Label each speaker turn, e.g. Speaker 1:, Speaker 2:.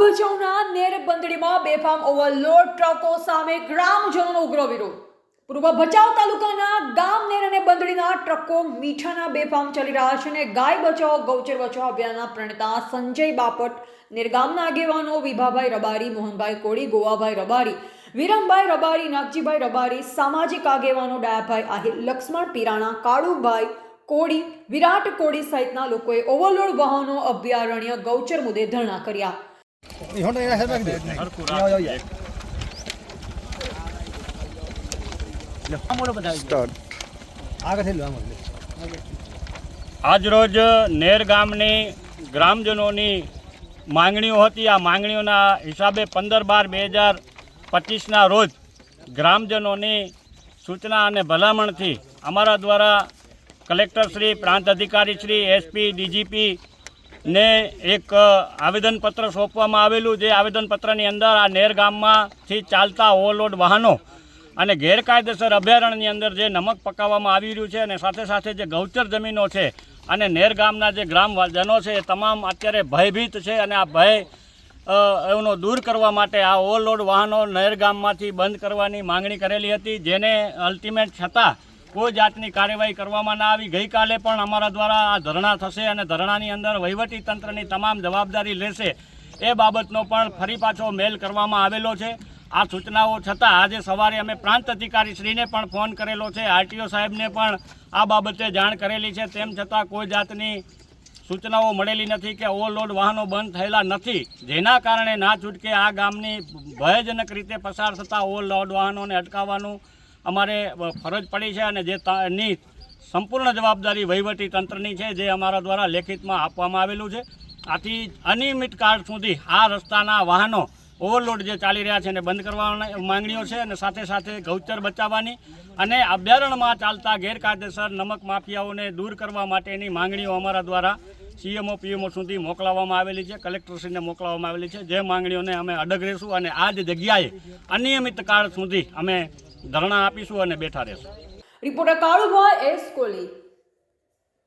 Speaker 1: ભચાઉના નેર બંદડીમાં બેફામ ઓવરલોડ ટ્રકો સામે ગ્રામજનોનો ઉગ્ર વિરોધ. પૂર્વ ભચાઉ તાલુકાના ગામ નેર અને બંદડીના ટ્રકો મીઠાના બેફામ ચાલી રહ્યા છે અને ગાય બચાવો, ગૌચર બચાવો અભિયાનના પ્રણેતા સંજય બાપટ, નિર્ગામના આગેવાનો વિભાભાઈ રબારી, મોહનભાઈ કોળી, ગોવાભાઈ રબારી, વિરમભાઈ રબારી, નાગજીભાઈ રબારી, સામાજિક આગેવાનો ડાયાભાઈ આહિર, લક્ષ્મણ પીરાણા, કાળુભાઈ કોળી, વિરાટ કોળી સહિતના લોકોએ ઓવરલોડ વાહનો, અભયારણ્ય, ગૌચર મુદ્દે ધરણા કર્યા.
Speaker 2: લો આમ
Speaker 3: આજરોજ નેર ગામની ગ્રામજનોની માંગણીઓ હતી. આ માંગણીઓના હિસાબે પંદર બાર બે હજાર પચીસના રોજ ગ્રામજનોની સૂચના અને ભલામણથી અમારા દ્વારા કલેક્ટરશ્રી પ્રાંત અધિકારીશ્રી એસપી ડીજીપી ને એક આવેદનપત્ર સોંપવામાં આવેલું જે આવેદનપત્રની અંદર આ નેર ગામમાંથી ચાલતા ઓવરલોડ વાહનો અને ગેરકાયદેસર અભયારણ્યની અંદર જે નમક પકાવવામાં આવી રહ્યું છે અને સાથે સાથે જે ગૌચર જમીનો છે અને નેર ગામના જે ગ્રામજનો છે એ તમામ અત્યારે ભયભીત છે અને આ ભય એનો દૂર કરવા માટે આ ઓવરલોડ વાહનો નેર ગામમાંથી બંધ કરવાની માંગણી કરેલી હતી, જેને અલ્ટિમેટ છતાં કોઈ જાતની કાર્યવાહી કરવામાં ના આવી. ગઈકાલે પણ અમારા દ્વારા આ ધરણા થશે અને ધરણાની અંદર વહીવટી તંત્રની તમામ જવાબદારી લેશે એ બાબતનો પણ ફરી પાછો મેલ કરવામાં આવેલો છે. આ સૂચનાઓ છતાં આજે સવારે અમે પ્રાંત અધિકારીશ્રીને પણ ફોન કરેલો છે. આરટીઓ સાહેબને પણ આ બાબતે જાણ કરેલી છે. તેમ છતાં કોઈ જાતની સૂચનાઓ મળેલી નથી કે ઓવરલોડ વાહનો બંધ થયેલા નથી. જેના કારણે ના છૂટકે આ ગામની ભયજનક રીતે પસાર થતા ઓવરલોડ વાહનોને અટકાવવાનું અમારે ફરજ પડી છે અને જે ની સંપૂર્ણ જવાબદારી વહીવટી તંત્રની છે, જે અમારા દ્વારા લેખિતમાં આપવામાં આવેલું છે. આથી અનિયમિત કાળ સુધી આ રસ્તાના વાહનો ઓવરલોડ જે ચાલી રહ્યા છે એને બંધ કરવાની માંગણીઓ છે અને સાથે સાથે ગૌચર બચાવવાની અને અભયારણ્યમાં ચાલતા ગેરકાયદેસર નમક માફિયાઓને દૂર કરવા માટેની માંગણીઓ અમારા દ્વારા સીએમઓ પીએમઓ સુધી મોકલાવવામાં આવેલી છે કલેક્ટરશ્રીને મોકલાવવામાં આવેલી છે. જે માંગણીઓને અમે અડગ રહીશું અને આ જ જગ્યાએ અનિયમિત કાળ સુધી અમે ધરણા આપીશું અને બેઠા રહેશું.
Speaker 1: Reporter Kalubhai S Koli.